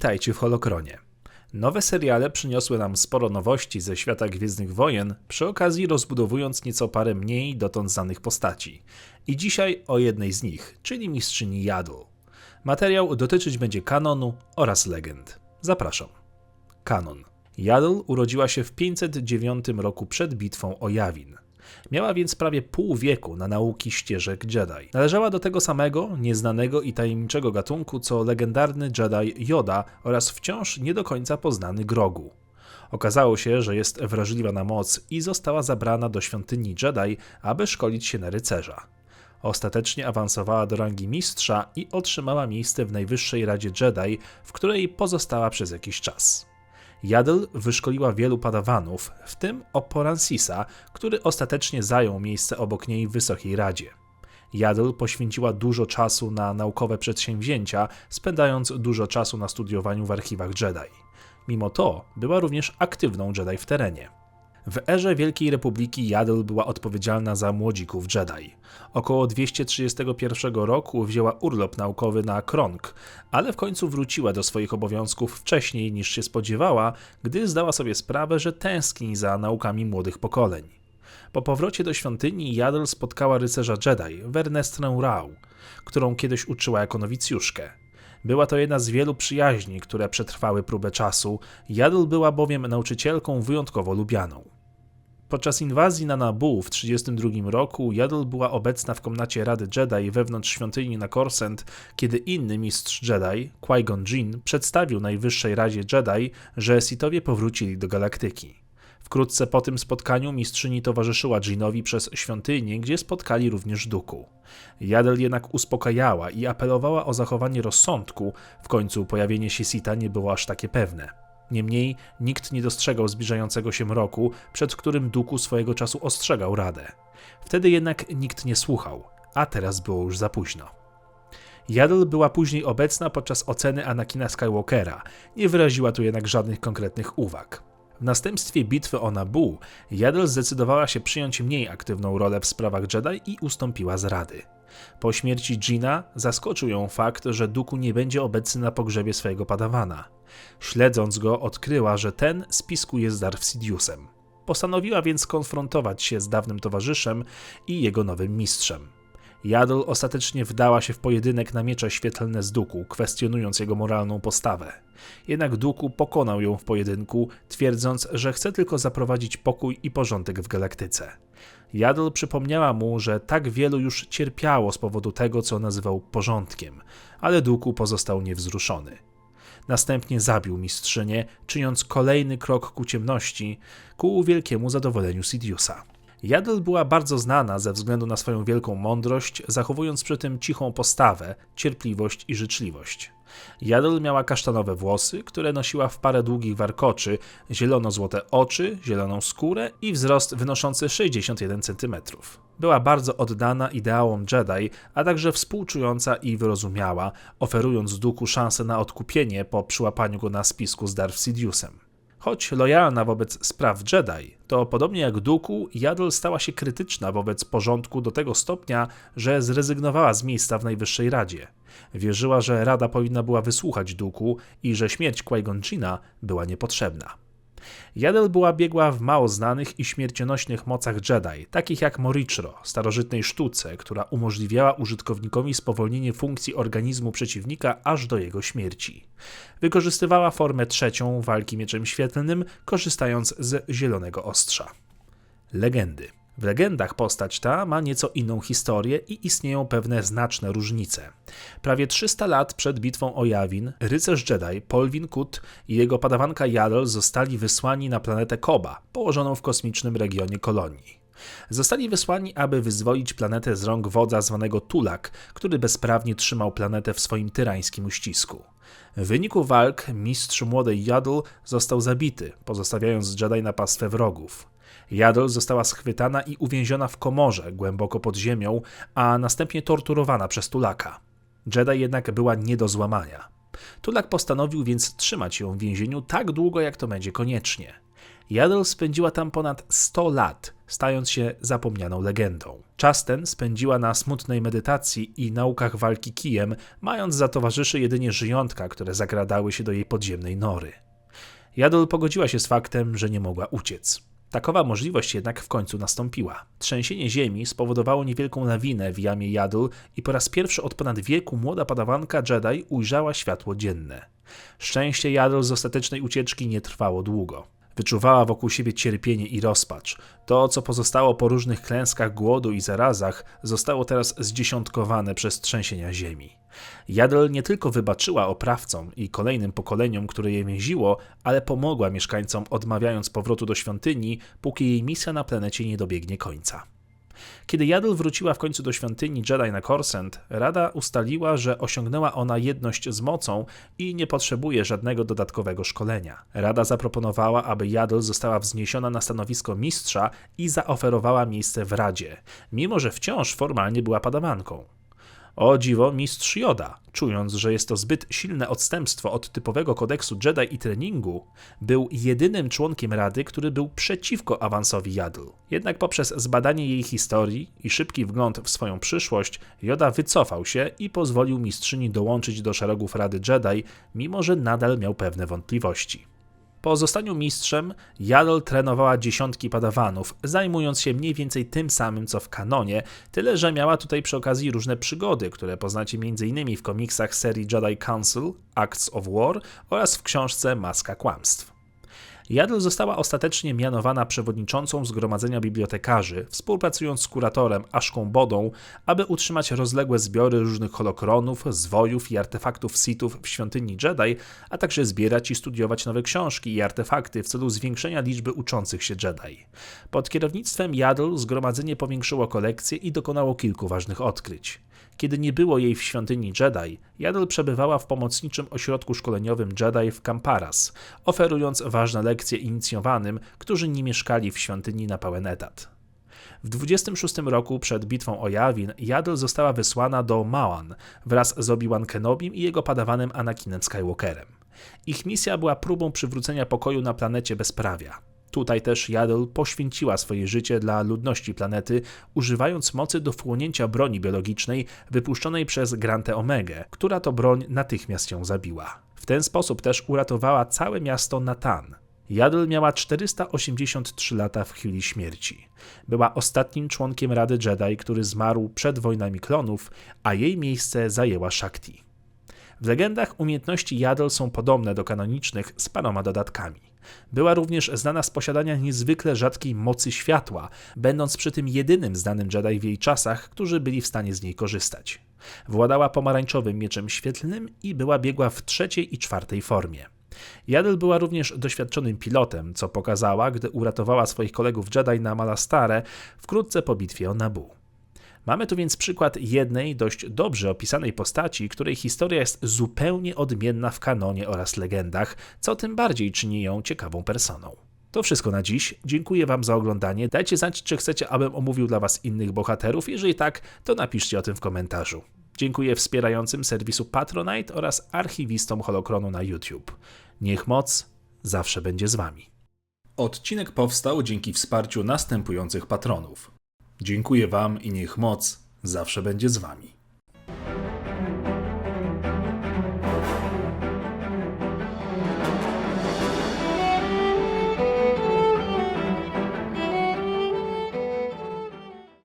Witajcie w Holokronie. Nowe seriale przyniosły nam sporo nowości ze świata Gwiezdnych Wojen, przy okazji rozbudowując nieco parę mniej dotąd znanych postaci. I dzisiaj o jednej z nich, czyli mistrzyni Jadł. Materiał dotyczyć będzie kanonu oraz legend. Zapraszam. Kanon. Jadł urodziła się w 509 roku przed bitwą o Jawin. Miała więc prawie pół wieku na nauki ścieżek Jedi. Należała do tego samego, nieznanego i tajemniczego gatunku co legendarny Jedi Yoda oraz wciąż nie do końca poznany Grogu. Okazało się, że jest wrażliwa na moc i została zabrana do świątyni Jedi, aby szkolić się na rycerza. Ostatecznie awansowała do rangi mistrza i otrzymała miejsce w Najwyższej Radzie Jedi, w której pozostała przez jakiś czas. Jadl wyszkoliła wielu padawanów, w tym Oporansisa, który ostatecznie zajął miejsce obok niej w Wysokiej Radzie. Jadl poświęciła dużo czasu na naukowe przedsięwzięcia, spędzając dużo czasu na studiowaniu w archiwach Jedi. Mimo to była również aktywną Jedi w terenie. W erze Wielkiej Republiki Jadl była odpowiedzialna za młodzików Jedi. Około 231 roku wzięła urlop naukowy na Kronk, ale w końcu wróciła do swoich obowiązków wcześniej niż się spodziewała, gdy zdała sobie sprawę, że tęskni za naukami młodych pokoleń. Po powrocie do świątyni Jadl spotkała rycerza Jedi, Wernestrę Rau, którą kiedyś uczyła jako nowicjuszkę. Była to jedna z wielu przyjaźni, które przetrwały próbę czasu, Jadl była bowiem nauczycielką wyjątkowo lubianą. Podczas inwazji na Nabu w 1932 roku Jadl była obecna w komnacie Rady Jedi wewnątrz świątyni na Korsent, kiedy inny mistrz Jedi, Qui-Gon Jinn, przedstawił Najwyższej Radzie Jedi, że Sithowie powrócili do galaktyki. Wkrótce po tym spotkaniu mistrzyni towarzyszyła Jinnowi przez świątynię, gdzie spotkali również Duku. Jadel jednak uspokajała i apelowała o zachowanie rozsądku, w końcu pojawienie się Sita nie było aż takie pewne. Niemniej nikt nie dostrzegał zbliżającego się mroku, przed którym Duku swojego czasu ostrzegał Radę. Wtedy jednak nikt nie słuchał, a teraz było już za późno. Jadl była później obecna podczas oceny Anakina Skywalkera, nie wyraziła tu jednak żadnych konkretnych uwag. W następstwie bitwy o Nabu, Jadl zdecydowała się przyjąć mniej aktywną rolę w sprawach Jedi i ustąpiła z rady. Po śmierci Gina zaskoczył ją fakt, że Duku nie będzie obecny na pogrzebie swojego padawana. Śledząc go, odkryła, że ten spiskuje z Darth Sidiousem. Postanowiła więc konfrontować się z dawnym towarzyszem i jego nowym mistrzem. Jadl ostatecznie wdała się w pojedynek na miecze świetlne z Duku, kwestionując jego moralną postawę. Jednak Duku pokonał ją w pojedynku, twierdząc, że chce tylko zaprowadzić pokój i porządek w galaktyce. Jadl przypomniała mu, że tak wielu już cierpiało z powodu tego, co nazywał porządkiem, ale Duku pozostał niewzruszony. Następnie zabił mistrzynię, czyniąc kolejny krok ku ciemności, ku wielkiemu zadowoleniu Sidiousa. Jadl była bardzo znana ze względu na swoją wielką mądrość, zachowując przy tym cichą postawę, cierpliwość i życzliwość. Jadl miała kasztanowe włosy, które nosiła w parę długich warkoczy, zielono-złote oczy, zieloną skórę i wzrost wynoszący 61 cm. Była bardzo oddana ideałom Jedi, a także współczująca i wyrozumiała, oferując Duku szansę na odkupienie po przyłapaniu go na spisku z Darth Sidiousem. Choć lojalna wobec spraw Jedi, to podobnie jak Duku, Jadl stała się krytyczna wobec porządku do tego stopnia, że zrezygnowała z miejsca w Najwyższej Radzie. Wierzyła, że Rada powinna była wysłuchać Duku i że śmierć Qui-Gon była niepotrzebna. Jadel była biegła w mało znanych i śmiercionośnych mocach Jedi, takich jak Morichro, starożytnej sztuce, która umożliwiała użytkownikowi spowolnienie funkcji organizmu przeciwnika aż do jego śmierci. Wykorzystywała formę trzecią walki mieczem świetlnym, korzystając z zielonego ostrza. Legendy. W legendach postać ta ma nieco inną historię i istnieją pewne znaczne różnice. Prawie 300 lat przed bitwą o Jawin, rycerz Jedi Polvin Kut i jego padawanka Jadol zostali wysłani na planetę Koba, położoną w kosmicznym regionie kolonii. Zostali wysłani, aby wyzwolić planetę z rąk wodza zwanego Tulak, który bezprawnie trzymał planetę w swoim tyrańskim uścisku. W wyniku walk mistrz młodej Jadl został zabity, pozostawiając Jedi na pastwę wrogów. Jadol została schwytana i uwięziona w komorze głęboko pod ziemią, a następnie torturowana przez Tulaka. Jedi jednak była nie do złamania. Tulak postanowił więc trzymać ją w więzieniu tak długo, jak to będzie koniecznie. Jadol spędziła tam ponad 100 lat, stając się zapomnianą legendą. Czas ten spędziła na smutnej medytacji i naukach walki kijem, mając za towarzyszy jedynie żyjątka, które zagradały się do jej podziemnej nory. Jadol pogodziła się z faktem, że nie mogła uciec. Takowa możliwość jednak w końcu nastąpiła. Trzęsienie ziemi spowodowało niewielką lawinę w jamie Jadol i po raz pierwszy od ponad wieku młoda padawanka Jedi ujrzała światło dzienne. Szczęście Jadol z ostatecznej ucieczki nie trwało długo. Wyczuwała wokół siebie cierpienie i rozpacz. To, co pozostało po różnych klęskach głodu i zarazach, zostało teraz zdziesiątkowane przez trzęsienia ziemi. Jadl nie tylko wybaczyła oprawcom i kolejnym pokoleniom, które je więziło, ale pomogła mieszkańcom, odmawiając powrotu do świątyni, póki jej misja na planecie nie dobiegnie końca. Kiedy Jadl wróciła w końcu do świątyni Jedi na Korsent, Rada ustaliła, że osiągnęła ona jedność z mocą i nie potrzebuje żadnego dodatkowego szkolenia. Rada zaproponowała, aby Jadl została wzniesiona na stanowisko mistrza i zaoferowała miejsce w Radzie, mimo że wciąż formalnie była padawanką. O dziwo, mistrz Joda, czując, że jest to zbyt silne odstępstwo od typowego kodeksu Jedi i treningu, był jedynym członkiem Rady, który był przeciwko awansowi Jadl. Jednak poprzez zbadanie jej historii i szybki wgląd w swoją przyszłość, Joda wycofał się i pozwolił mistrzyni dołączyć do szeregów Rady Jedi, mimo że nadal miał pewne wątpliwości. Po zostaniu mistrzem, Jadol trenowała dziesiątki padawanów, zajmując się mniej więcej tym samym co w kanonie, tyle że miała tutaj przy okazji różne przygody, które poznacie m.in. w komiksach serii Jedi Council, Acts of War oraz w książce Maska Kłamstw. Jadl została ostatecznie mianowana przewodniczącą Zgromadzenia Bibliotekarzy, współpracując z kuratorem Aszką Bodą, aby utrzymać rozległe zbiory różnych holokronów, zwojów i artefaktów Sithów w świątyni Jedi, a także zbierać i studiować nowe książki i artefakty w celu zwiększenia liczby uczących się Jedi. Pod kierownictwem Jadl zgromadzenie powiększyło kolekcję i dokonało kilku ważnych odkryć. Kiedy nie było jej w świątyni Jedi, Jadl przebywała w pomocniczym ośrodku szkoleniowym Jedi w Kamparas, oferując ważne lekcje inicjowanym, którzy nie mieszkali w świątyni na pełen etat. W 26 roku przed bitwą o Yavin Jadl została wysłana do Małan wraz z Obi-Wan Kenobim i jego padawanem Anakinem Skywalkerem. Ich misja była próbą przywrócenia pokoju na planecie bezprawia. Tutaj też Jadol poświęciła swoje życie dla ludności planety, używając mocy do wchłonięcia broni biologicznej wypuszczonej przez Grantę Omegę, która to broń natychmiast ją zabiła. W ten sposób też uratowała całe miasto Natan. Jadol miała 483 lata w chwili śmierci. Była ostatnim członkiem Rady Jedi, który zmarł przed wojnami klonów, a jej miejsce zajęła Shakti. W legendach umiejętności Jadol są podobne do kanonicznych z paroma dodatkami. Była również znana z posiadania niezwykle rzadkiej mocy światła, będąc przy tym jedynym znanym Jedi w jej czasach, którzy byli w stanie z niej korzystać. Władała pomarańczowym mieczem świetlnym i była biegła w trzeciej i czwartej formie. Jadel była również doświadczonym pilotem, co pokazała, gdy uratowała swoich kolegów Jedi na Malastare wkrótce po bitwie o Nabu. Mamy tu więc przykład jednej dość dobrze opisanej postaci, której historia jest zupełnie odmienna w kanonie oraz legendach, co tym bardziej czyni ją ciekawą personą. To wszystko na dziś. Dziękuję Wam za oglądanie. Dajcie znać, czy chcecie, abym omówił dla Was innych bohaterów. Jeżeli tak, to napiszcie o tym w komentarzu. Dziękuję wspierającym serwisu Patronite oraz archiwistom Holokronu na YouTube. Niech moc zawsze będzie z Wami. Odcinek powstał dzięki wsparciu następujących patronów. Dziękuję Wam i niech moc zawsze będzie z Wami.